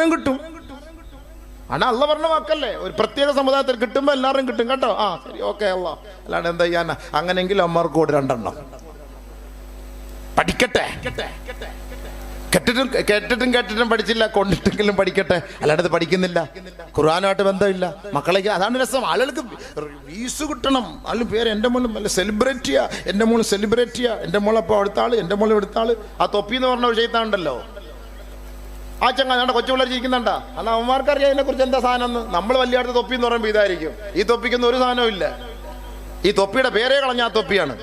എല്ലാവരും കിട്ടും. ആണ് അല്ല പറഞ്ഞ വാക്കല്ലേ? ഒരു പ്രത്യേക സമുദായത്തിൽ കിട്ടുമ്പോൾ എല്ലാവരും കിട്ടും കേട്ടോ. ആ ശരി ഓക്കെ അല്ല അല്ലാണ്ട് എന്താ ചെയ്യാനാ? അങ്ങനെങ്കിൽ അമ്മമാർക്ക് കൂടെ രണ്ടെണ്ണം. പഠിക്കട്ടെ. കെട്ടിട്ടും കേട്ടിട്ടും കേട്ടിട്ടും പഠിച്ചില്ല കൊണ്ടിട്ടെങ്കിലും പഠിക്കട്ടെ. അല്ലാണ്ട് ഇത് പഠിക്കുന്നില്ല. ഖുർആാനുമായിട്ട് ബന്ധമില്ല. മക്കളേക്ക് അതാണ് രസം. ആളുകൾക്ക് വീസ് കിട്ടണം. അല്ല പേര് എന്റെ മോളും നല്ല സെലിബ്രേറ്റ് ചെയ്യുക എന്റെ മോൾ സെലിബ്രേറ്റ് ചെയ്യുക എന്റെ മോളപ്പോൾ അടുത്ത ആൾ എന്റെ മോൾ എടുത്ത ആൾ. ആ തൊപ്പി എന്ന് പറഞ്ഞ ഒരു ചെയ്താണ്ടല്ലോ ആ ചങ്ങ ഞങ്ങളുടെ കൊച്ചു പിള്ളേർ ജീവിക്കുന്നുണ്ടാ എന്നാൽ അവന്മാർക്ക് അറിയാം ഇതിനെ കുറിച്ച് എന്താ സാധനം എന്ന് നമ്മൾ വലിയ അടുത്ത് തൊപ്പി എന്ന് പറയുമ്പോൾ ഇതായിരിക്കും. ഈ തൊപ്പിക്കൊന്നും ഒരു സാധനവും ഇല്ല. ഈ തൊപ്പിയുടെ പേരെ കളഞ്ഞ ആ തൊപ്പിയാണ്.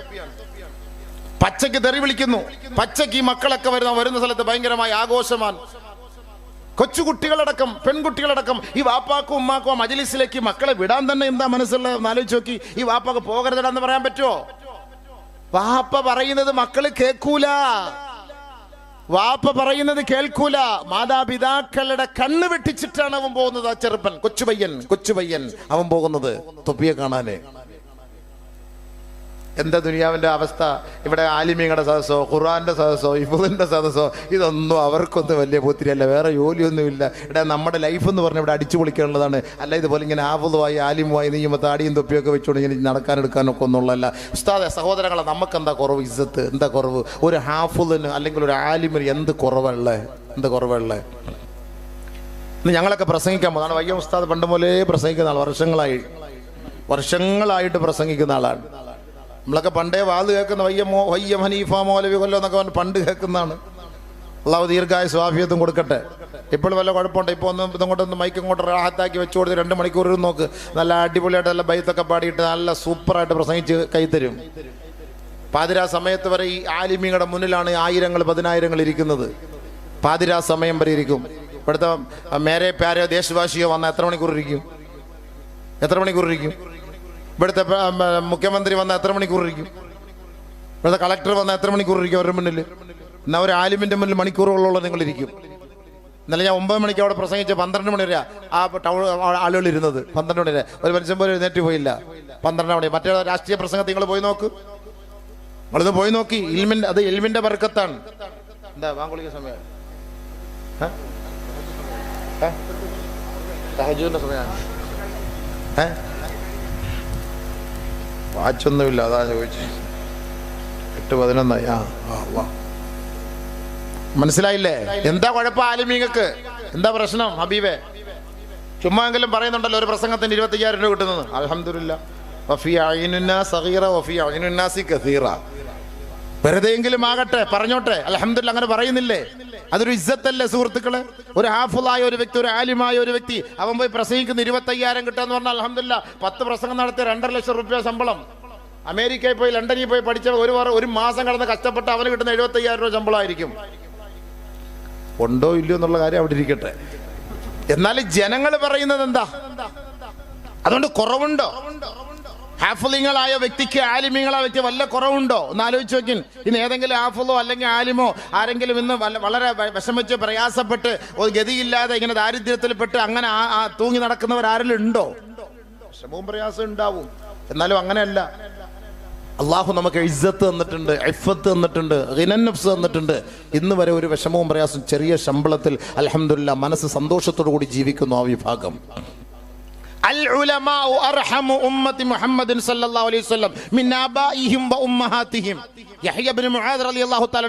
പച്ചയ്ക്ക് തെറി വിളിക്കുന്നു. പച്ചയ്ക്ക് ഈ മക്കളൊക്കെ വരുന്ന വരുന്ന സ്ഥലത്ത് ഭയങ്കരമായി ആഘോഷമാണ് കൊച്ചുകുട്ടികളടക്കം പെൺകുട്ടികളടക്കം ഈ വാപ്പാക്കും ഉമ്മാക്കും ആ മജലിസിലേക്ക് മക്കളെ വിടാൻ തന്നെ എന്താ മനസ്സുള്ള ആലോചിച്ച് നോക്കി. ഈ വാപ്പാക്ക് പോകരുതടാന്ന് പറയാൻ പറ്റുമോ വാപ്പ പറയുന്നത് മക്കൾ കേൾക്കൂല. വാപ്പ പറയുന്നത് കേൾക്കൂല. മാതാപിതാക്കളുടെ കണ്ണ് വെട്ടിച്ചിട്ടാണ് അവൻ പോകുന്നത് ആ ചെറുപ്പൻ. കൊച്ചുപയ്യൻ കൊച്ചുപയ്യൻ അവൻ പോകുന്നത് തൊപ്പിയെ കാണാനേ. എന്താ ദുനിയാവിന്റെ അവസ്ഥ? ഇവിടെ ആലിമീങ്ങളുടെ സദസ്സോ ഖുർആന്റെ സദസ്സോ ഇബുദിന്റെ സദസ്സോ ഇതൊന്നും അവർക്കൊന്നും വലിയ പുത്തിരിയല്ല വേറെ ജോലിയൊന്നുമില്ല. ഇവിടെ നമ്മുടെ ലൈഫ് എന്ന് പറഞ്ഞാൽ ഇവിടെ അടിച്ചു പൊളിക്കാനുള്ളതാണ്. അല്ല ഇതുപോലെ ഇങ്ങനെ ആഫുതുമായി ആലിമുമായി നീയുമ്പോൾ താടിയും തൊപ്പിയൊക്കെ വെച്ചുകൊണ്ട് ഇങ്ങനെ നടക്കാനെടുക്കാനൊക്കെ ഒന്നുള്ളതല്ല. ഉസ്താദെ സഹോദരങ്ങളെ നമുക്ക് എന്താ കുറവ്? ഇസ്സത്ത് എന്താ കുറവ്? ഒരു ഹാഫുദിന് അല്ലെങ്കിൽ ഒരു ആലിമിന് എന്ത് കുറവുള്ളേ? എന്ത് കുറവുള്ളേ? ഇന്ന് ഞങ്ങളൊക്കെ പ്രസംഗിക്കാൻ പോകുന്നതാണ് വയ്യ ഉസ്താദ് പണ്ട് മുതലേ പ്രസംഗിക്കുന്ന ആൾ വർഷങ്ങളായി. വർഷങ്ങളായിട്ട് പ്രസംഗിക്കുന്ന ആളാണ്. നമ്മളൊക്കെ പണ്ടേ വാത് കേൾക്കുന്ന വയ്യ മോ വയ്യ ഹനീഫ മോലവി കൊല്ലോ എന്നൊക്കെ പറഞ്ഞ് പണ്ട് കേൾക്കുന്നതാണ്. അള്ളാഹു ദീർഘായ സ്വാഫിയത്തും കൊടുക്കട്ടെ. ഇപ്പോൾ വല്ല കുഴപ്പമുണ്ട്? ഇപ്പോൾ ഒന്ന് ഇതങ്ങോട്ടൊന്ന് മൈക്ക് ഇങ്ങോട്ട് റാഹത്താക്കി വെച്ചു കൊടുത്ത് രണ്ട് ഇരുന്ന് നോക്ക്. നല്ല അടിപൊളിയായിട്ട് നല്ല ബൈത്തൊക്കെ പാടിയിട്ട് നല്ല സൂപ്പറായിട്ട് പ്രസംഗിച്ച് കൈത്തരും പാതിരാ സമയത്ത് വരെ ഈ ആലിമിങ്ങളുടെ മുന്നിലാണ് ആയിരങ്ങൾ പതിനായിരങ്ങൾ ഇരിക്കുന്നത്. പാതിരാ സമയം വരെ ഇരിക്കും. ഇവിടുത്തെ മേരെ പ്യാരോ ദേശവാസിയോ വന്നാൽ എത്ര മണിക്കൂർ ഇരിക്കും? എത്ര മണിക്കൂർ ഇരിക്കും? ഇവിടുത്തെ മുഖ്യമന്ത്രി വന്ന എത്ര മണിക്കൂർ ഇരിക്കും? ഇവിടുത്തെ കളക്ടർ വന്ന എത്ര മണിക്കൂർ ഇരിക്കും അവരുടെ മുന്നിൽ എന്നാൽ ഒരു ആലിമിന്റെ മുന്നിൽ മണിക്കൂറുകളോളം നിങ്ങൾ ഇരിക്കും. ഇന്നലെ ഞാൻ ഒമ്പത് മണിക്ക് അവിടെ പ്രസംഗിച്ച് പന്ത്രണ്ട് മണി വരെ ആ ടൗൺ ആളുകൾ ഇരുന്നത്. പന്ത്രണ്ട് മണി വരെ. ഒരു മനുഷ്യൻ പോലും എഴുന്നേറ്റ് പോയില്ല. പന്ത്രണ്ട് മണി. മറ്റേ രാഷ്ട്രീയ പ്രസംഗത്തിൽ നിങ്ങൾ പോയി നോക്ക്. നിങ്ങളിത് പോയി നോക്കി. ഇൽമിന്റെ അത് ഇൽമിന്റെ വർക്കത്താണ്. എന്താ വാങ്കുളിക സമയം? ഏ? ഏ? തഹജ്ജുദിന്റെ സമയമാണ്. ഏ? വാച്ചൊന്നുമില്ല അതാ ചോദിച്ചു. എട്ട് പതിനൊന്നായി. ആ വാ. മനസ്സിലായില്ലേ? എന്താ കുഴപ്പം ആലിമീങ്ങൾക്ക്? എന്താ പ്രശ്നം ഹബീബേ? ചുമ്മാ പറയുന്നുണ്ടല്ലോ ഒരു പ്രസംഗത്തിന് ഇരുപത്തയ്യായിരം രൂപ കിട്ടുന്നത്. അലഹമില്ല വഫി അയിനുന്ന സഗീറ വഫി അയിനുന്നാസി കസീറ. വെറുതെയെങ്കിലും ആകട്ടെ പറഞ്ഞോട്ടെ. അലഹമില്ല അങ്ങനെ പറയുന്നില്ലേ? അതൊരു ഇജ്ജത്തല്ലേ സുഹൃത്തുക്കളെ? ഒരു ഹാഫുള്ളായ ഒരു വ്യക്തി ഒരു ആലിമായ ഒരു വ്യക്തി അവൻ പോയി പ്രസംഗിക്കുന്ന ഇരുപത്തയ്യായിരം കിട്ടാന്ന് പറഞ്ഞാൽ അലഹമില്ല പത്ത് പ്രസംഗം നടത്തി രണ്ടര ലക്ഷം റുപ്യ ശമ്പളം. അമേരിക്കയിൽ പോയി ലണ്ടനിൽ പോയി പഠിച്ച ഒരു ഒരു മാസം കടന്ന് കഷ്ടപ്പെട്ട് അവന് കിട്ടുന്ന എഴുപത്തയ്യായിരം രൂപ ശമ്പളമായിരിക്കും. ഉണ്ടോ ഇല്ലയോ എന്നുള്ള കാര്യം അവിടെ ഇരിക്കട്ടെ. എന്നാൽ ജനങ്ങൾ പറയുന്നത് എന്താ? അതുകൊണ്ട് കുറവുണ്ടോ? ഹാഫലിങ്ങളായ വ്യക്തിക്ക് ആലിമ്യങ്ങളായ വ്യക്തി വല്ല കുറവുണ്ടോ? ഒന്ന് ആലോചിച്ച് നോക്കിൻ. ഇന്ന് ഏതെങ്കിലും ഹാഫലോ അല്ലെങ്കിൽ ആലിമോ ആരെങ്കിലും ഇന്ന് വളരെ വിഷമിച്ച് പ്രയാസപ്പെട്ട് ഒരു ഗതിയില്ലാതെ ഇങ്ങനെ ദാരിദ്ര്യത്തിൽപ്പെട്ട് അങ്ങനെ തൂങ്ങി നടക്കുന്നവർ ആരെങ്കിലും ഉണ്ടോ? വിഷമവും പ്രയാസം ഉണ്ടാവും. എന്നാലും അങ്ങനെയല്ല. അള്ളാഹു നമുക്ക് ഇജ്ജത്ത് തന്നിട്ടുണ്ട് ഇഫത്ത് തന്നിട്ടുണ്ട് ഹിനന്നഫ്സ് തന്നിട്ടുണ്ട്. ഇന്ന് വരെ ഒരു വിഷമവും പ്രയാസം ചെറിയ ശമ്പളത്തിൽ അലഹമില്ല മനസ്സ് സന്തോഷത്തോടു കൂടി ജീവിക്കുന്നു ആ വിഭാഗം.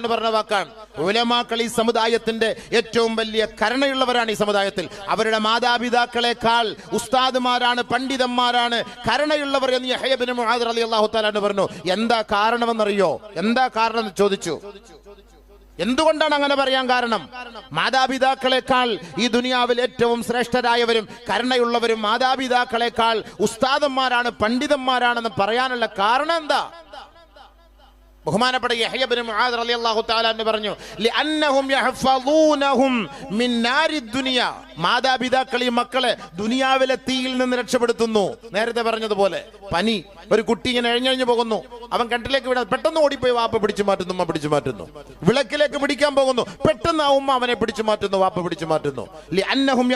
പറഞ്ഞ വാക്കാണ്. ഉലമാക്കൾ ഈ സമുദായത്തിന്റെ ഏറ്റവും വലിയ കരുണയുള്ളവരാണ് ഈ സമുദായത്തിൽ. അവരുടെ മാതാപിതാക്കളെക്കാൾ ഉസ്താദുമാരാണ് പണ്ഡിതന്മാരാണ് കരുണയുള്ളവർ എന്ന് യഹ്യ മുഹാദർ അലി അള്ളാഹു തആല എന്ന് പറഞ്ഞു. എന്താ കാരണമെന്നറിയോ? എന്താ കാരണം ചോദിച്ചു? എന്തുകൊണ്ടാണ് അങ്ങനെ പറയാൻ കാരണം? മാതാപിതാക്കളെക്കാൾ ഈ ദുനിയാവിൽ ഏറ്റവും ശ്രേഷ്ഠരായവരും കരുണയുള്ളവരും മാതാപിതാക്കളെക്കാൾ ഉസ്താദന്മാരാണ് പണ്ഡിതന്മാരാണെന്ന് പറയാനുള്ള കാരണം എന്താ? ബഹുമാനപ്പെട്ട യഹ്യ ഇബ്നു മുആദ് റളിയല്ലാഹു തആല എന്ന് പറഞ്ഞു ലിഅന്നഹും മാതാപിതാക്കൾ ഈ മക്കളെ ദുനിയാവിലെ തീയിൽ നിന്ന് രക്ഷപ്പെടുത്തുന്നു. നേരത്തെ പറഞ്ഞതുപോലെ പനി ഒരു കുട്ടി ഇങ്ങനെ എഴഞ്ഞഴിഞ്ഞു പോകുന്നു. അവൻ കണ്ടിലേക്ക് വിടാൻ പെട്ടെന്ന് ഓടിപ്പോയി വാപ്പ പിടിച്ചു മാറ്റുന്നു ഉമ്മ പിടിച്ചു മാറ്റുന്നു. വിളക്കിലേക്ക് പിടിക്കാൻ പോകുന്നു പെട്ടെന്ന് ആ ഉമ്മ അവനെ പിടിച്ചു മാറ്റുന്നു വാപ്പ പിടിച്ചു മാറ്റുന്നു. ലിഅന്നഹും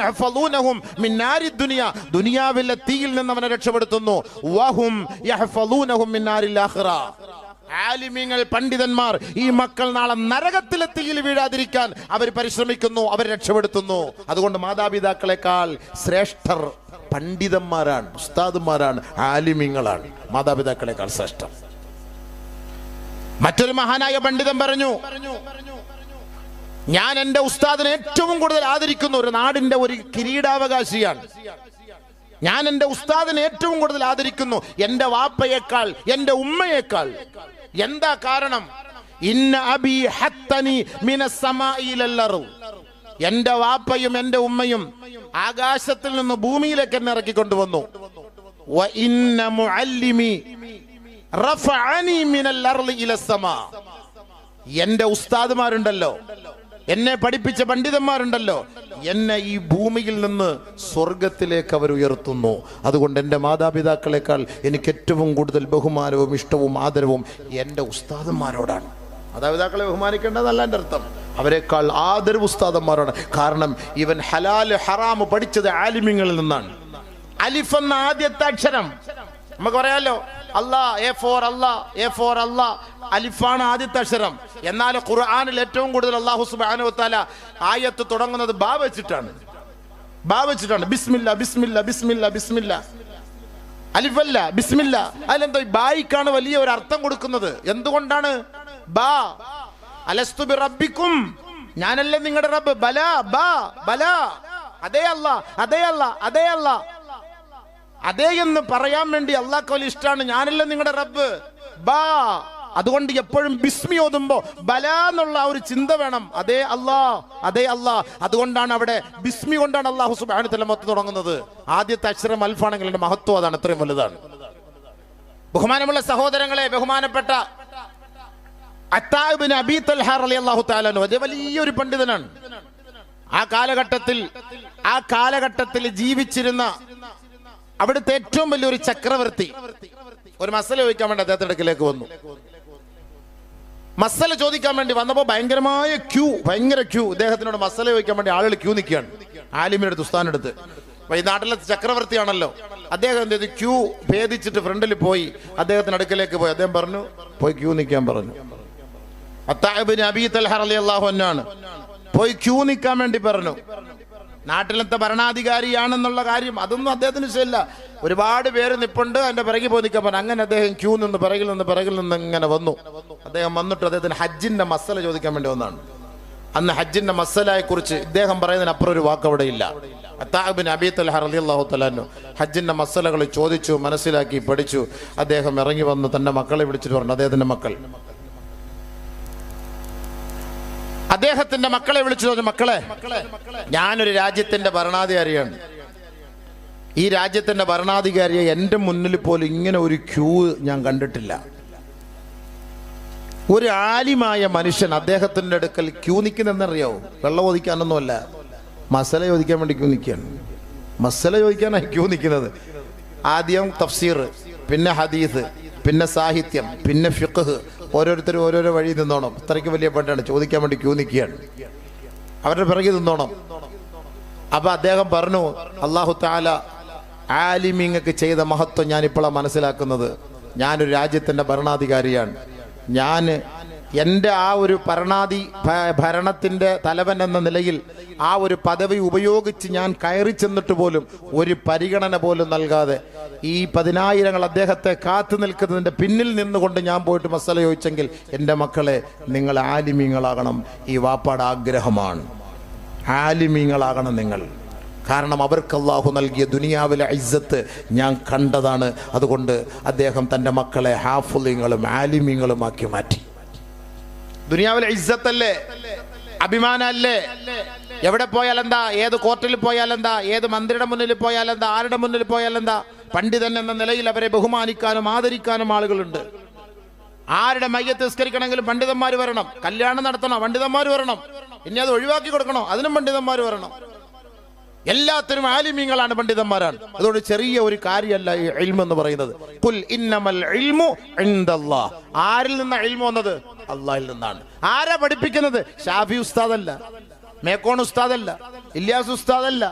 ദുനിയാവിലെ തീയിൽ നിന്ന് അവനെ രക്ഷപ്പെടുത്തുന്നു. വഹും ആലിമ്യങ്ങൾ പണ്ഡിതന്മാർ ഈ മക്കൾ നാളെ നരകത്തിലെ തീയിൽ വീഴാതിരിക്കാൻ അവർ പരിശ്രമിക്കുന്നു അവർ രക്ഷപ്പെടുത്തുന്നു. അതുകൊണ്ട് മാതാപിതാക്കളെക്കാൾ ശ്രേഷ്ഠർ പണ്ഡിതന്മാരാണ് ഉസ്താദുമാരാണ് ആലിമ്യങ്ങളാണ് മാതാപിതാക്കളെക്കാൾ ശ്രേഷ്ഠം. മറ്റൊരു മഹാനായ പണ്ഡിതൻ പറഞ്ഞു ഞാൻ എന്റെ ഉസ്താദിനെ ഏറ്റവും കൂടുതൽ ആദരിക്കുന്ന ഒരു നാടിന്റെ ഒരു കിരീടാവകാശിയാണ്. ഞാൻ എന്റെ ഉസ്താദിനെ ഏറ്റവും കൂടുതൽ ആദരിക്കുന്നു എന്റെ വാപ്പയേക്കാൾ എന്റെ ഉമ്മയേക്കാൾ. എന്താ കാരണം? ഇന്ന അബി ഹത്തനി മിനസ്സമായിലല്ലറു എന്റെ വാപ്പയും എന്റെ ഉമ്മയും ആകാശത്തിൽ നിന്ന് ഭൂമിയിലേക്ക് എന്നെ ഇറക്കി കൊണ്ടുവന്നു എന്റെ ഉസ്താദുമാരുണ്ടല്ലോ. എന്നെ പഠിപ്പിച്ച പണ്ഡിതന്മാരുണ്ടല്ലോ. എന്നെ ഈ ഭൂമിയിൽ നിന്ന് സ്വർഗത്തിലേക്ക് അവർ ഉയർത്തുന്നു. അതുകൊണ്ട് എന്റെ മാതാപിതാക്കളെക്കാൾ എനിക്ക് ഏറ്റവും കൂടുതൽ ബഹുമാനവും ഇഷ്ടവും ആദരവും എന്റെ ഉസ്താദന്മാരോടാണ്. മാതാപിതാക്കളെ ബഹുമാനിക്കേണ്ടതല്ല എന്റെ അർത്ഥം. അവരെക്കാൾ ആദരവ് ഉസ്താദന്മാരാണ്. കാരണം ഇവൻ ഹലാൽ ഹറാമ് പഠിച്ചത് ആലിമ്യങ്ങളിൽ നിന്നാണ്. അലിഫ് എന്ന ആദ്യത്തെ അക്ഷരം. നമുക്ക് പറയാമല്ലോ അല്ലാ എ ഫോർ അല്ലാ എ ഫോർ അല്ലാ. അലിഫാണ് ആദ്യത്തെ അക്ഷരം. എന്നാൽ ഖുർആാനിൽ ഏറ്റവും കൂടുതൽ അള്ളാഹു സുബ്ഹാനഹു വതആല ആയത്ത് തുടങ്ങുന്നത് ബാ വെച്ചിട്ടാണ്. ബാ വെച്ചിട്ടാണ്. ബിസ്മില്ല ബിസ്മില്ല ബിസ്മില്ല ബിസ്മില്ല. അലിഫല്ല ബിസ്മില്ല. അതിലെന്തോ ബായിക്കാണ് വലിയ ഒരു അർത്ഥം കൊടുക്കുന്നത്. എന്തുകൊണ്ടാണ്? ബാ. അലസ്തു ബി റബ്ബിക്കും ഞാനല്ലേ നിങ്ങളുടെ റബ്ബ്? ബല ബാ ബല. അതേ അല്ല അതേ അല്ല അതേ അല്ല. അതേ എന്ന് പറയാൻ വേണ്ടി അള്ളാഹ് വലിയ ഇഷ്ടമാണ് ഞാനല്ല നിങ്ങളുടെ റബ്ബ്? ബാ. അതുകൊണ്ട് എപ്പോഴും ബിസ്മി ഓതുമ്പോ ബല എന്നുള്ള ഒരു ചിന്ത വേണം. അതേ അല്ലാ അതേ അല്ലാ അതുകൊണ്ടാണ് അവിടെ ബിസ്മി കൊണ്ടാണ് അള്ളാഹു സുബാനത്തിലെ മൊത്തം തുടങ്ങുന്നത്. ആദ്യത്തെ അക്ഷരം അൽഫാണെങ്കിൽ എന്റെ മഹത്വം അതാണ് അത്രയും വലുതാണ്. ബഹുമാനമുള്ള സഹോദരങ്ങളെ ബഹുമാനപ്പെട്ട അത്താബിന് അബി തൽഹാർ അലി അള്ളാഹു താലു അതേ വലിയൊരു പണ്ഡിതനാണ്. ആ കാലഘട്ടത്തിൽ ആ കാലഘട്ടത്തിൽ ജീവിച്ചിരുന്ന അവിടുത്തെ ഏറ്റവും വലിയൊരു ചക്രവർത്തി. ഒരു മസല ചോദിക്കാൻ വേണ്ടി അദ്ദേഹത്തിന്റെ അടുക്കിലേക്ക് വന്നു. മസല ചോദിക്കാൻ വേണ്ടി വന്നപ്പോൾ ഭയങ്കരമായ ക്യൂ ഭയങ്കര ക്യൂ. ഇദ്ദേഹത്തിനോട് മസല ചോദിക്കാൻ വേണ്ടി ആളുകൾ ക്യൂ നിൽക്കുകയാണ്. ആലിമിയുടെ തുസ്താനെടുത്ത് അപ്പൊ ഈ നാട്ടിലെ ചക്രവർത്തിയാണല്ലോ. അദ്ദേഹം എന്ത് ചെയ്തു? ക്യൂ ഭേദിച്ചിട്ട് ഫ്രണ്ടിൽ പോയി. അദ്ദേഹത്തിന് അടുക്കലേക്ക് പോയി. അദ്ദേഹം പറഞ്ഞു പോയി ക്യൂ നിൽക്കാൻ പറഞ്ഞു. അത്താബിന് അബി അലി അള്ളാഹു പോയി ക്യൂ നിൽക്കാൻ വേണ്ടി പറഞ്ഞു. നാട്ടിലത്തെ ഭരണാധികാരിയാണെന്നുള്ള കാര്യം അതൊന്നും അദ്ദേഹത്തിന് ഇഷ്ടമില്ല ഒരുപാട് പേര് നിപ്പുണ്ട് അതിന്റെ പിറകിൽ പോയി നിൽക്കാൻ പറഞ്ഞു. അങ്ങനെ അദ്ദേഹം ക്യൂ നിന്ന് പിറകിൽ നിന്ന് പിറകിൽ നിന്ന് ഇങ്ങനെ വന്നു. അദ്ദേഹം വന്നിട്ട് അദ്ദേഹത്തിന് ഹജ്ജിന്റെ മസല ചോദിക്കാൻ വേണ്ടി വന്നാണ് അന്ന് ഹജ്ജിന്റെ മസലയെ കുറിച്ച് ഇദ്ദേഹം പറയുന്നതിന് അപ്പുറം ഒരു വാക്ക് അവിടെ ഇല്ല. അത്താബിൻ അബീത്ത് തൽഹർ അലി അള്ളാഹു തലാനു ഹജ്ജിന്റെ മസലകൾ ചോദിച്ചു മനസ്സിലാക്കി പഠിച്ചു. അദ്ദേഹം ഇറങ്ങി വന്ന് തന്റെ മക്കളെ വിളിച്ചിട്ട് പറഞ്ഞു അദ്ദേഹത്തിന്റെ മക്കൾ. അദ്ദേഹത്തിന്റെ മക്കളെ വിളിച്ചു പറഞ്ഞു മക്കളെ ഞാനൊരു രാജ്യത്തിന്റെ ഭരണാധികാരിയാണ്. ഈ രാജ്യത്തിന്റെ ഭരണാധികാരിയെ എന്റെ മുന്നിൽ പോലും ഇങ്ങനെ ഒരു ക്യൂ ഞാൻ കണ്ടിട്ടില്ല. ഒരു ആലിമായ മനുഷ്യൻ അദ്ദേഹത്തിന്റെ അടുക്കൽ ക്യൂ നിൽക്കുന്നെന്നറിയാവോ? വെള്ളം ഒതിക്കാനൊന്നുമല്ല. മസല ചോദിക്കാൻ വേണ്ടി ക്യൂ നിൽക്കുകയാണ്. മസല ചോദിക്കാനാണ് ക്യൂ നിൽക്കുന്നത്. ആദ്യം തഫ്സീർ പിന്നെ ഹദീസ് പിന്നെ സാഹിത്യം പിന്നെ ഫിഖ്. ഓരോരുത്തരും ഓരോരോ വഴി നിന്നോണം. ഇത്രയ്ക്ക് വലിയ പണ്ടാണ് ചോദിക്കാൻ വേണ്ടി ക്യൂ നിൽക്കുകയാണ്. അവരുടെ പിറകിൽ നിന്നോണം. അപ്പൊ അദ്ദേഹം പറഞ്ഞു അള്ളാഹു താല ആലിമിങ്ങക്ക് ചെയ്ത മഹത്വം ഞാൻ ഇപ്പോഴാണ് മനസ്സിലാക്കുന്നത്. ഞാനൊരു രാജ്യത്തിന്റെ ഭരണാധികാരിയാണ്. ഞാൻ എന്റെ ആ ഒരു ഭരണാധി ഭരണത്തിന്റെ തലവൻ എന്ന നിലയിൽ ആ ഒരു പദവി ഉപയോഗിച്ച് ഞാൻ കയറി ചെന്നിട്ട് പോലും ഒരു പരിഗണന പോലും നൽകാതെ ഈ പതിനായിരങ്ങൾ അദ്ദേഹത്തെ കാത്തു നിൽക്കുന്നതിന്റെ പിന്നിൽ നിന്നുകൊണ്ട് ഞാൻ പോയിട്ട് മസല ചോദിച്ചെങ്കിൽ എന്റെ മക്കളെ നിങ്ങൾ ആലിമീങ്ങളാകണം. ഈ വാപ്പാട് ആഗ്രഹമാണ്. ആലിമീങ്ങളാകണം നിങ്ങൾ. കാരണം അവർക്ക് അള്ളാഹു നൽകിയ ദുനിയാവിലെ ഇജ്ജത്ത് ഞാൻ കണ്ടതാണ്. അതുകൊണ്ട് അദ്ദേഹം തന്റെ മക്കളെ ഹാഫുലിങ്ങളും ആലിമീങ്ങളുമാക്കി മാറ്റി. ദുനിയാവിലെ ഇജ്ജത്തല്ലേ? അഭിമാനല്ലേ? എവിടെ പോയാൽ എന്താ ഏത് കോർട്ടിൽ പോയാൽ എന്താ ഏത് മന്ത്രിയുടെ മുന്നിൽ പോയാൽ എന്താ ആരുടെ മുന്നിൽ പോയാൽ എന്താ പണ്ഡിതൻ എന്ന നിലയിൽ അവരെ ബഹുമാനിക്കാനും ആദരിക്കാനും ആളുകളുണ്ട്. ആരുടെ മയ്യത്ത് നിസ്കരിക്കണമെങ്കിലും പണ്ഡിതന്മാർ വരണം. കല്യാണം നടത്തണം പണ്ഡിതന്മാർ വരണം. ഇനി അത് ഒഴിവാക്കി കൊടുക്കണോ? അതിനും പണ്ഡിതന്മാർ വരണം. എല്ലാത്തിനും ആലിമ്യങ്ങളാണ് പണ്ഡിതന്മാരാണ്. അതുകൊണ്ട് ചെറിയ ഒരു കാര്യമല്ല ഈ എന്ന് പറയുന്നത്. കുൽ ഇന്നമൽ ആരിൽ നിന്ന ഇൽമു വന്നത്? അള്ളാഹിൽ നിന്നാണ്. ആരാ പഠിപ്പിക്കുന്നത്? ഷാഫി ഉസ്താദല്ല മേക്കോൺ ഉസ്താദല്ല ഇല്യാസ് ഉസ്താദല്ല.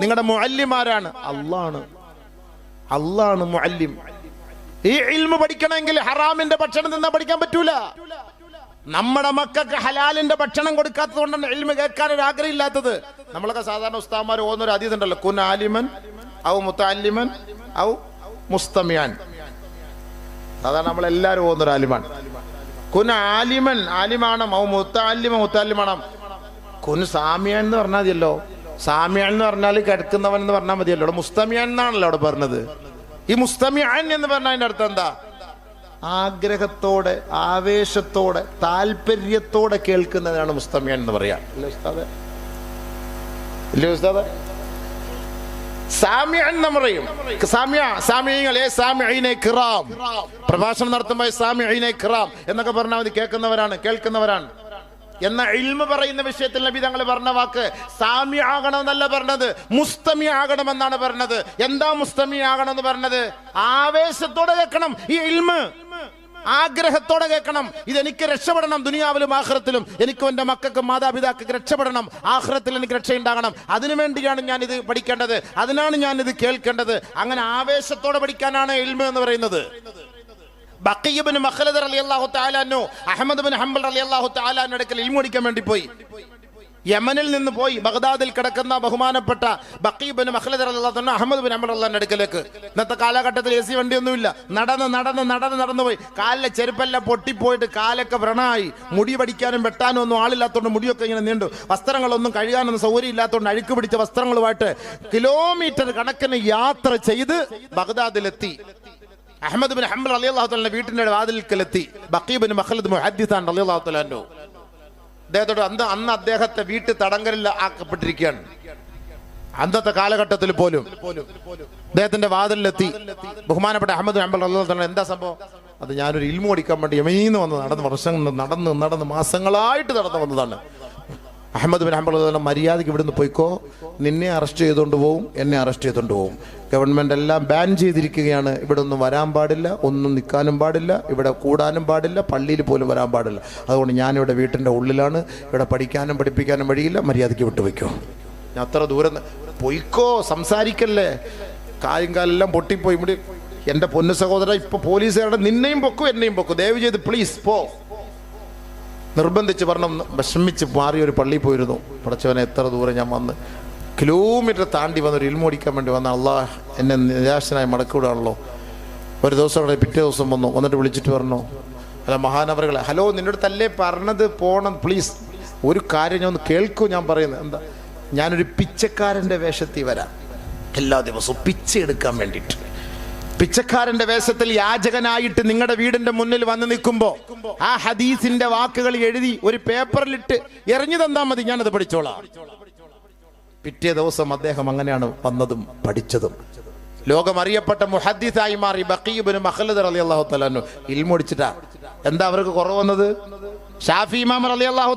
നിങ്ങളുടെ മുഅല്ലിമാരാണ്? അള്ളാണ് അള്ളാണ് മുഅല്ലിം. ഈ ഇൽമു പഠിക്കണമെങ്കിൽ ഹറാമിന്റെ ഭക്ഷണം നിന്നാ പഠിക്കാൻ പറ്റൂല. നമ്മുടെ മക്കൾക്ക് ഹലാലിന്റെ ഭക്ഷണം കൊടുക്കാത്തത് കൊണ്ടാണ് ഇൽമ കേൾക്കാൻ ഒരു ആഗ്രഹം ഇല്ലാത്തത് നമ്മളൊക്കെ സാധാരണ ഉസ്താമാർ ഓന്നൊരു അതീത് ഉണ്ടല്ലോ കുൻ ആലിമൻ ഔ മുത്താലിമൻ ഔ മുസ്തമിയാൻ. സാധാരണ നമ്മളെല്ലാവരും ഓന്നൊരു ആലിമാണ്. കുൻ ആലിമൻ ആലിമാണം ഔ മുത്താലിമ മുത്താലിമാണം. കുൻ സാമിയൻ എന്ന് പറഞ്ഞാൽ മതിയല്ലോ. സാമിയാൻ എന്ന് പറഞ്ഞാൽ കിടക്കുന്നവൻ എന്ന് പറഞ്ഞാൽ മതിയല്ലോ. മുസ്തമിയാൻ എന്നാണല്ലോ അവിടെ പറഞ്ഞത്. ഈ മുസ്തമിഅൻ എന്ന് പറഞ്ഞാൽ അതിന്റെ അർത്ഥം എന്താ? ആഗ്രഹത്തോടെ ആവേശത്തോടെ താല്പര്യത്തോടെ കേൾക്കുന്നതിനാണ് മുസ്തമിയൻ എന്ന് പറയാ. ഇല്ലേ ഉസ്താദെ. ഇല്ലേ ഉസ്താദെ. എന്ന് പറയും. സാമ്യ സാമ്യങ്ങളെ സാമ്യനെ കിറാം. പ്രഭാഷണം നടത്തുമ്പോൾ സാമ്യനെ കിറാം എന്നൊക്കെ പറഞ്ഞാൽ മതി. കേൾക്കുന്നവരാണ് കേൾക്കുന്നവരാണ്. എന്ന ഇൽമ പറയുന്ന വിഷയത്തിൽ നബി തങ്ങൾ പറഞ്ഞ വാക്ക് സാമ്യ ആകണമെന്നല്ല പറഞ്ഞത് മുസ്തമി ആകണമെന്നാണ് പറഞ്ഞത്. എന്താ മുസ്തമി ആകണം എന്ന് പറഞ്ഞത്? ആവേശത്തോടെ കേൾക്കണം ഈ ഇൽമ. ആഗ്രഹത്തോടെ കേൾക്കണം. ഇതെനിക്ക് രക്ഷപ്പെടണം ദുനിയാവിലും ആഹ്റത്തിലും. എനിക്കും എന്റെ മക്കൾക്കും മാതാപിതാക്കൾക്ക് രക്ഷപ്പെടണം. ആഹ്റത്തിൽ എനിക്ക് രക്ഷയുണ്ടാകണം. അതിനു വേണ്ടിയാണ് ഞാൻ ഇത് പഠിക്കേണ്ടത്. അതിനാണ് ഞാൻ ഇത് കേൾക്കേണ്ടത്. അങ്ങനെ ആവേശത്തോടെ പഠിക്കാനാണ് ഇൽമ എന്ന് പറയുന്നത്. ബക്കീബിന് അലി അള്ളാഹു താലാനോ അഹമ്മദ് ബിൻ ഹംബൽ അലി അള്ളാഹു താലാനു അടുക്കൽ ഇൽമുടിക്കാൻ വേണ്ടി പോയി. യമനിൽ നിന്ന് പോയി ബഗ്ദാദിൽ കിടക്കുന്ന ബഹുമാനപ്പെട്ട ബക്കീബിന് മഹലദർ റളിയല്ലാഹു തന്നെ അഹമ്മദ് ബിൻ ഹംബൽ റളിയല്ലാഹു അടുക്കലേക്ക് ഇന്നത്തെ കാലഘട്ടത്തിൽ എ സി വണ്ടിയൊന്നുമില്ല. നടന്ന് നടന്ന് നടന്ന് നടന്നു പോയി. കാലിലെ ചെരുപ്പെല്ലാം പൊട്ടിപ്പോയിട്ട് കാലൊക്കെ വ്രണമായി മുടി പഠിക്കാനും വെട്ടാനും ഒന്നും ആളില്ലാത്തതുകൊണ്ട് മുടിയൊക്കെ ഇങ്ങനെ നീണ്ടു. വസ്ത്രങ്ങളൊന്നും കഴുകാനൊന്നും സൗകര്യം ഇല്ലാത്തതുകൊണ്ട് അഴുക്ക് പിടിച്ച വസ്ത്രങ്ങളുമായിട്ട് കിലോമീറ്റർ കണക്കിന് യാത്ര ചെയ്ത് ബഗ്ദാദിലെത്തി. അഹമ്മദ് ബിൻ ഹംബൽ അലി അള്ളാഹു തലാന്റെ വീട്ടിന്റെ വാതിൽക്കലെത്തി ബക്കീബിൻ മഹലദ് മുഹദ്ദിസാൻ അലി അള്ളാഹു തലാനു അദ്ദേഹത്തോട് അന്ന് അന്ന് അദ്ദേഹത്തെ വീട്ടിൽ തടങ്കലിൽ ആക്കപ്പെട്ടിരിക്കുകയാണ്. അന്നത്തെ കാലഘട്ടത്തിൽ പോലും അദ്ദേഹത്തിന്റെ വാതിലെത്തി ബഹുമാനപ്പെട്ട അഹമ്മദ് ഹംബൽ അലി അള്ളാഹു എന്താ സംഭവം? അത് ഞാനൊരു ഇൽമു അടിക്കാൻ വേണ്ടി യമീന്ന് വന്ന് നടന്ന് വർഷങ്ങൾ നടന്ന് നടന്ന് മാസങ്ങളായിട്ട് നടന്നു വന്നതാണ്. അഹമ്മദ് ബിൻ അള്ളാഹു മര്യാദയ്ക്ക് ഇവിടുന്ന് പോയിക്കോ? നിന്നെ അറസ്റ്റ് ചെയ്തുകൊണ്ട് പോവും എന്നെ അറസ്റ്റ് ചെയ്തുകൊണ്ട് പോവും. ഗവൺമെന്റ് എല്ലാം ബാൻ ചെയ്തിരിക്കുകയാണ്. ഇവിടെ ഒന്നും വരാൻ പാടില്ല ഒന്നും നിൽക്കാനും പാടില്ല ഇവിടെ കൂടാനും പാടില്ല പള്ളിയിൽ പോലും വരാൻ പാടില്ല. അതുകൊണ്ട് ഞാനിവിടെ വീട്ടിന്റെ ഉള്ളിലാണ്. ഇവിടെ പഠിക്കാനും പഠിപ്പിക്കാനും വഴിയില്ല. മര്യാദയ്ക്ക് വിട്ടുവയ്ക്കോ ഞാൻ അത്ര ദൂരം പൊയ്ക്കോ? സംസാരിക്കല്ലേ? കായും കാലെല്ലാം പൊട്ടിപ്പോയി. ഇവിടെ എന്റെ പൊന്നു സഹോദര ഇപ്പോൾ പോലീസുകാരുടെ നിന്നെയും പൊക്കും എന്നെയും പൊക്കും. ദയവ് ചെയ്ത് പ്ലീസ് പോ. നിർബന്ധിച്ച് പറഞ്ഞു വിഷമിച്ച് മാറി ഒരു പള്ളിയിൽ പോയിരുന്നു. പടച്ചവനെ എത്ര ദൂരം ഞാൻ വന്ന് കിലോമീറ്റർ താണ്ടി വന്ന് ഒരു ഇൽമോടിക്കാൻ വേണ്ടി വന്ന അള്ളാഹ് എന്നെ നിരാശനായി മടക്കിവിടാണല്ലോ. ഒരു ദിവസം അവിടെ പിറ്റേ ദിവസം വന്നു. വന്നിട്ട് വിളിച്ചിട്ട് പറഞ്ഞു അല്ല മഹാനവറുകളെ ഹലോ നിന്റെ തല്ലേ പറഞ്ഞത് പോണം പ്ലീസ് ഒരു കാര്യം ഞാൻ ഒന്ന് കേൾക്കൂ ഞാൻ പറയുന്നത്. എന്താ? ഞാനൊരു പിച്ചക്കാരന്റെ വേഷത്തിൽ വരാം. എല്ലാ ദിവസവും പിച്ചെടുക്കാൻ വേണ്ടിയിട്ട്. പിച്ചക്കാരന്റെ വേഷത്തിൽ യാചകനായിട്ട് നിങ്ങളുടെ വീടിന്റെ മുന്നിൽ വന്ന് നിൽക്കുമ്പോ ആ ഹദീസിന്റെ വാക്കുകൾ എഴുതി ഒരു പേപ്പറിലിട്ട് എറിഞ്ഞു തന്നാ മതി ഞാനത് പഠിച്ചോളാം. പിറ്റേ ദിവസം അദ്ദേഹം അങ്ങനെയാണ് വന്നതും പഠിച്ചതും. ലോകം അറിയപ്പെട്ട മുഹദ്ദിസായി മാറി ബക്കീബിന് റളിയല്ലാഹു അലി അള്ളാഹു തലാനു ഇൽമൊടിച്ചിട്ടാ എന്താ അവർക്ക് കുറവ് വന്നത്? ഷാഫി ഇമാം അലി അള്ളാഹു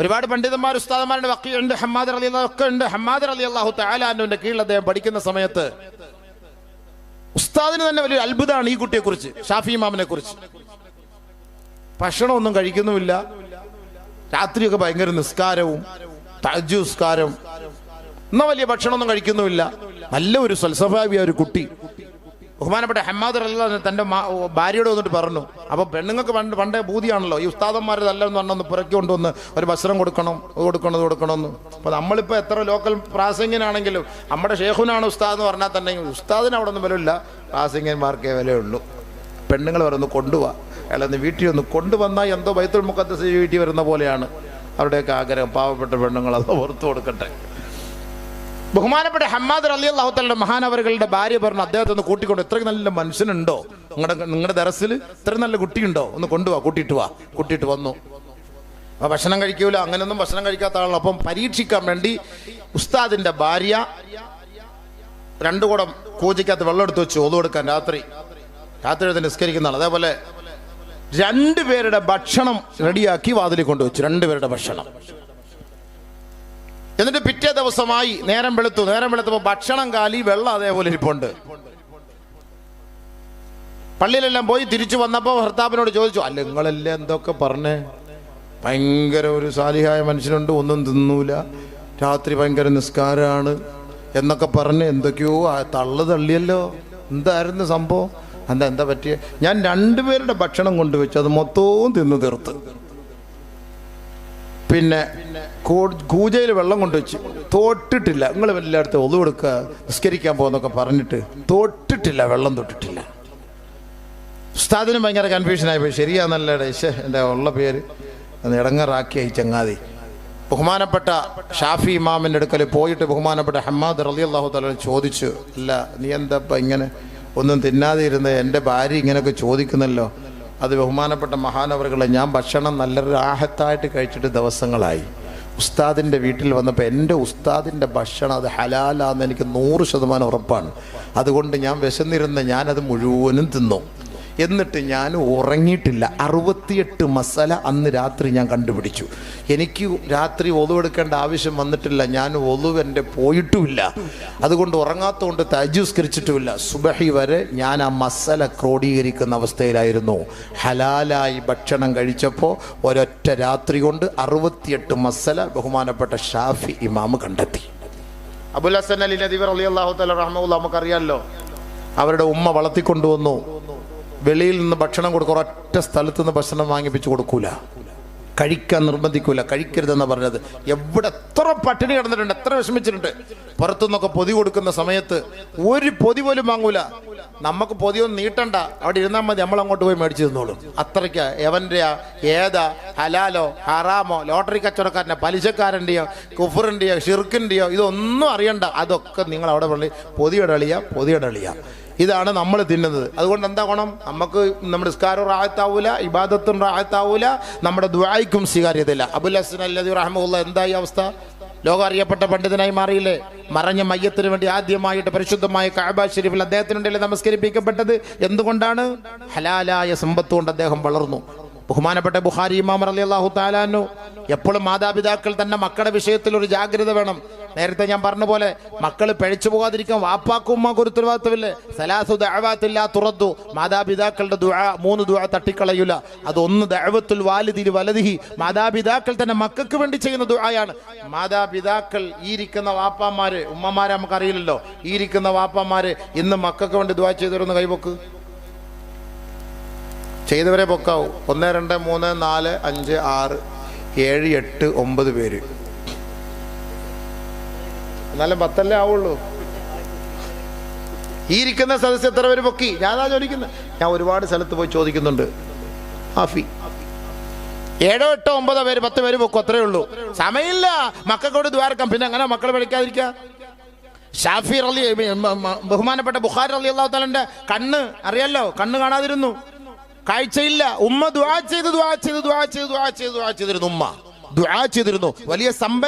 ഒരുപാട് പണ്ഡിതന്മാർ ഉസ്താദന്മാരുടെ വക്കീലുണ്ട് ഹമ്മാദ് അലി അള്ളാഹു ഒക്കെ ഉണ്ട്. ഹമ്മാദ് അലി അള്ളാഹു താലാനുവിന്റെ കീഴിൽ അദ്ദേഹം പഠിക്കുന്ന സമയത്ത് ഉസ്താദിന് തന്നെ വലിയൊരു അത്ഭുതമാണ് ഈ കുട്ടിയെ കുറിച്ച് ഷാഫി ഇമാമിനെ കുറിച്ച് ഭക്ഷണമൊന്നും കഴിക്കുന്നുമില്ല. രാത്രിയൊക്കെ ഭയങ്കര നിസ്കാരവും തജുസ്കാരം. എന്നാ വലിയ ഭക്ഷണമൊന്നും കഴിക്കുന്നുമില്ല. നല്ല ഒരു സൽസഭാവിയ ഒരു കുട്ടി. ബഹുമാനപ്പെട്ട ഹമ്മാദ് അല്ലാതെ തന്റെ ഭാര്യയോട് വന്നിട്ട് പറഞ്ഞു. അപ്പോൾ പെണ്ണുങ്ങൾക്ക് പണ്ട് പണ്ടേ ഭൂതിയാണല്ലോ ഈ ഉസ്താദന്മാരതല്ല എന്ന് പറഞ്ഞൊന്ന് പുറക്കി കൊണ്ടുവന്ന് ഒരു വസ്ത്രം കൊടുക്കണം കൊടുക്കണം കൊടുക്കണമെന്ന്. അപ്പോൾ നമ്മളിപ്പോ എത്ര ലോക്കൽ പ്രാസംഗിനാണെങ്കിലും നമ്മുടെ ഷേഖുനാണ് ഉസ്താദ് എന്ന് പറഞ്ഞാൽ തന്നെ ഉസ്താദിന് അവിടെ ഒന്നും വിലയില്ല പ്രാസംഗന്മാർക്കേ വിലയുള്ളൂ. പെണ്ണുങ്ങൾ പറയുന്നു കൊണ്ടുപോവാ അല്ലെന്ന് വീട്ടിൽ ഒന്ന് കൊണ്ടുവന്നാൽ എന്തോ ബൈത്തുൽ മുഖത്ത് വീട്ടിൽ വരുന്ന പോലെയാണ്. അവരുടെയൊക്കെ ആഗ്രഹം. പാവപ്പെട്ട പെണ്ണുങ്ങൾ അത് പുറത്തു കൊടുക്കട്ടെ. ബഹുമാനപ്പെട്ട ഹമ്മാദ് അലി അള്ളാഹുത്തലിന്റെ മഹാനവറുകളുടെ ഭാര്യ പറഞ്ഞു അദ്ദേഹത്തെ ഒന്ന് കൂട്ടിക്കൊണ്ട് ഇത്രയും നല്ല മനുഷ്യനുണ്ടോ? നിങ്ങളുടെ നിങ്ങളുടെ ദറസിൽ ഇത്രയും നല്ല കുട്ടിയുണ്ടോ? ഒന്ന് കൊണ്ടുപോവാ കൂട്ടിയിട്ട് വാ കൂട്ടിയിട്ട് വന്നു. അപ്പൊ ഭക്ഷണം കഴിക്കൂല അങ്ങനെയൊന്നും ഭക്ഷണം കഴിക്കാത്ത ആളാണ്. അപ്പം പരീക്ഷിക്കാൻ വേണ്ടി ഉസ്താദിന്റെ ഭാര്യ രണ്ടു കൂടം വെള്ളം എടുത്ത് വെച്ച് ഓതു കൊടുക്കാൻ രാത്രി. രാത്രി എഴുതി നിസ്കരിക്കുന്ന ആൾ അതേപോലെ രണ്ടുപേരുടെ ഭക്ഷണം റെഡിയാക്കി വാതിലിൽ കൊണ്ടുവച്ചു. രണ്ടുപേരുടെ ഭക്ഷണം. എന്നിട്ട് പിറ്റേ ദിവസമായി നേരം വെളുത്തു. നേരം വെളുത്തപ്പോ ഭക്ഷണം കാലി വെള്ളം അതേപോലെ ഇരിപ്പുണ്ട്. പള്ളിയിലെല്ലാം പോയി തിരിച്ചു വന്നപ്പോ ഭർത്താവിനോട് ചോദിച്ചു അല്ല നിങ്ങളെല്ലാം എന്തൊക്കെ പറഞ്ഞേ? ഭയങ്കര ഒരു സാലിഹായ മനുഷ്യനുണ്ട് ഒന്നും തിന്നൂല. രാത്രി ഭയങ്കര നിസ്കാരമാണ് എന്നൊക്കെ പറഞ്ഞ് എന്തൊക്കെയോ തള്ളു തള്ളിയല്ലോ. എന്തായിരുന്നു സംഭവം? എന്താ എന്താ പറ്റിയ? ഞാൻ രണ്ടുപേരുടെ ഭക്ഷണം കൊണ്ടുവച്ചു അത് മൊത്തവും തിന്നു തീർത്ത്. പിന്നെ കൂജയിൽ വെള്ളം കൊണ്ടുവച്ച് തോട്ടിട്ടില്ല. നിങ്ങൾ എല്ലായിടത്തും ഒതു കൊടുക്കുക നിസ്കരിക്കാൻ പോകുന്നൊക്കെ പറഞ്ഞിട്ട് തോട്ടിട്ടില്ല വെള്ളം തൊട്ടിട്ടില്ല. ഉസ്താദിനും ഭയങ്കര കൺഫ്യൂഷനായി ശരിയാന്നല്ലേ ഡേശേ എന്റെ ഉള്ള പേര്? ഇടങ്ങറാക്കിയ ഈ ചങ്ങാതി. ബഹുമാനപ്പെട്ട ഷാഫി ഇമാമിന്റെ അടുക്കൽ പോയിട്ട് ബഹുമാനപ്പെട്ട ഹമ്മാദ് റലി അള്ളാഹു തല ചോദിച്ചു അല്ല നീ എന്താ ഇങ്ങനെ ഒന്നും തിന്നാതെ ഇരുന്ന് എന്റെ ഭാര്യ ഇങ്ങനെയൊക്കെ ചോദിക്കുന്നല്ലോ? അത് ബഹുമാനപ്പെട്ട മഹാനവറുകളെ ഞാൻ ഭക്ഷണം നല്ല രാഹത്തായിട്ട് കഴിച്ചിട്ട് ദിവസങ്ങളായി. ഉസ്താദിന്റെ വീട്ടിൽ വന്നപ്പോൾ എന്റെ ഉസ്താദിന്റെ ഭക്ഷണം അത് ഹലാലാന്ന് എനിക്ക് നൂറ് ശതമാനം ഉറപ്പാണ്. അതുകൊണ്ട് ഞാൻ വിശന്നിരുന്ന ഞാനത് മുഴുവനും തിന്നു. എന്നിട്ട് ഞാൻ ഉറങ്ങിയിട്ടില്ല. അറുപത്തിയെട്ട് മസാല അന്ന് രാത്രി ഞാൻ കണ്ടുപിടിച്ചു. എനിക്ക് രാത്രി ഒതുവെടുക്കേണ്ട ആവശ്യം വന്നിട്ടില്ല. ഞാൻ ഒതുവ് എന്റെ പോയിട്ടുമില്ല. അതുകൊണ്ട് ഉറങ്ങാത്തതുകൊണ്ട് തജുസ്കരിച്ചിട്ടുമില്ല. സുബഹി വരെ ഞാൻ ആ മസാല ക്രോഡീകരിക്കുന്ന അവസ്ഥയിലായിരുന്നു. ഹലാലായി ഭക്ഷണം കഴിച്ചപ്പോൾ ഒരൊറ്റ രാത്രി കൊണ്ട് അറുപത്തിയെട്ട് മസാല ബഹുമാനപ്പെട്ട ഷാഫി ഇമാമ് കണ്ടെത്തി. അബുൽ ഹസൻ അലി നദീർ അലി അള്ളാഹു തല റഹ്മുല്ല നമുക്കറിയാമല്ലോ അവരുടെ ഉമ്മ വളർത്തിക്കൊണ്ടുവന്നു. വെളിയിൽ നിന്ന് ഭക്ഷണം കൊടുക്കുക ഒരൊറ്റ സ്ഥലത്ത് നിന്ന് ഭക്ഷണം വാങ്ങിപ്പിച്ച് കൊടുക്കൂല. കഴിക്കാൻ നിർബന്ധിക്കൂല. കഴിക്കരുതെന്ന് പറഞ്ഞത്. എവിടെ എത്ര പട്ടിണി കിടന്നിട്ടുണ്ട് എത്ര വിഷമിച്ചിട്ടുണ്ട്. പുറത്തുനിന്നൊക്കെ പൊതി കൊടുക്കുന്ന സമയത്ത് ഒരു പൊതി പോലും വാങ്ങൂല. നമുക്ക് പൊതിയൊന്നും നീട്ടണ്ട. അവിടെ ഇരുന്നാൽ മതി. നമ്മൾ അങ്ങോട്ട് പോയി മേടിച്ചു തന്നോളും. അത്രയ്ക്ക്. എവന്റെയാ? ഏതാ? ഹലാലോ? ഹറാമോ? ലോട്ടറി കച്ചവടക്കാരന്റെ പലിശക്കാരന്റെയോ? കുഫറിന്റെയോ? ഷിർക്കിന്റെയോ? ഇതൊന്നും അറിയണ്ട. അതൊക്കെ നിങ്ങൾ അവിടെ പള്ളി പൊതിയടളിയ പൊതിയടളിയ ഇതാണ് നമ്മൾ തിന്നുന്നത്. അതുകൊണ്ട് എന്താ ഗുണം? നമുക്ക് നമ്മുടെ നിസ്കാരം റാഹത്താവൂല ഇബാദത്തും റാഹത്താവൂല നമ്മുടെ ദ്വായിക്കും സ്വീകാര്യതയില്ല. അബുൽ ഹസൻ അല്ലദി റഹമുല്ല എന്തായി അവസ്ഥ? ലോകം അറിയപ്പെട്ട പണ്ഡിതനായി മാറിയില്ലേ? മറഞ്ഞ മയ്യത്തിന് വേണ്ടി ആദ്യമായിട്ട് പരിശുദ്ധമായ കാബ ഷെരീഫിൽ അദ്ദേഹത്തിനുണ്ടല്ലേ നമസ്കരിപ്പിക്കപ്പെട്ടത്? എന്തുകൊണ്ടാണ്? ഹലാലായ സമ്പത്ത് കൊണ്ട് അദ്ദേഹം വളർന്നു. ബഹുമാനപ്പെട്ട ബുഹാരി ഇമാം അലി അള്ളാഹു താലാനു എപ്പോഴും മാതാപിതാക്കൾ തന്നെ മക്കളുടെ വിഷയത്തിൽ ഒരു ജാഗ്രത വേണം. നേരത്തെ ഞാൻ പറഞ്ഞ പോലെ മക്കൾ പഴിച്ചു പോകാതിരിക്കാൻ വാപ്പാക്കും ഉമ്മാക്കും സലാസു ദഴവാത്തില്ല തുറന്നു മാതാപിതാക്കളുടെ ദുഴ മൂന്ന് ദുഴ തട്ടിക്കളയൂല. അതൊന്ന് ദഅവത്തുൽ വാലിദിൽ വലതിഹി മാതാപിതാക്കൾ തന്നെ മക്കൾക്ക് വേണ്ടി ചെയ്യുന്ന ദുഴയാണ് മാതാപിതാക്കൾ ഈ ഇരിക്കുന്ന വാപ്പാമാര് ഉമ്മമാരെ നമുക്കറിയില്ലല്ലോ. ഈ ഇരിക്കുന്ന വാപ്പാമാര് ഇന്ന് മക്കൾക്ക് വേണ്ടി ദുആ ചെയ്തിരുന്ന കൈവക്ക്. ചെയ്തവരെ പൊക്കാവൂ. ഒന്ന് രണ്ട് മൂന്ന് നാല് അഞ്ച് ആറ്. ഏഴ് എട്ട് ഒമ്പത് പേര്. എന്നാലും പത്തല്ലേ ആവുള്ളൂ? ഈ ഇരിക്കുന്ന സദസ്സ് എത്ര പേര് പൊക്കി? ഞാനാ ചോദിക്കുന്നത്. ഞാൻ ഒരുപാട് സ്ഥലത്ത് പോയി ചോദിക്കുന്നുണ്ട്. ഹാഫി. ഏഴോ എട്ടോ ഒമ്പതോ പേര് പത്ത് പേര് പൊക്കും അത്രേ ഉള്ളൂ. സമയമില്ല. മക്കൾക്കോട് ദ്വാരക്കാം. പിന്നെ അങ്ങനെ മക്കളെ പഠിക്കാതിരിക്കുക ഷാഫി റലി ബഹുമാനപ്പെട്ട ബുഖാർ അലി അള്ളാഹു തലന്റെ കണ്ണ് അറിയാലോ? കണ്ണ് കാണാതിരുന്നു. കാഴ്ചയില്ല. ഉമ്മ ദ്വാ ചെയ്ത് ദ്വാ ചെയ്ത് ദ്വാ ചെയ്ത് ദ്വാ ചെയ്ത് ദ്വാ ചെയ്തിരുന്നു ഉമ്മ. ദ്വാ ചെയ്തിരുന്നു. വലിയ സമ്പന്ന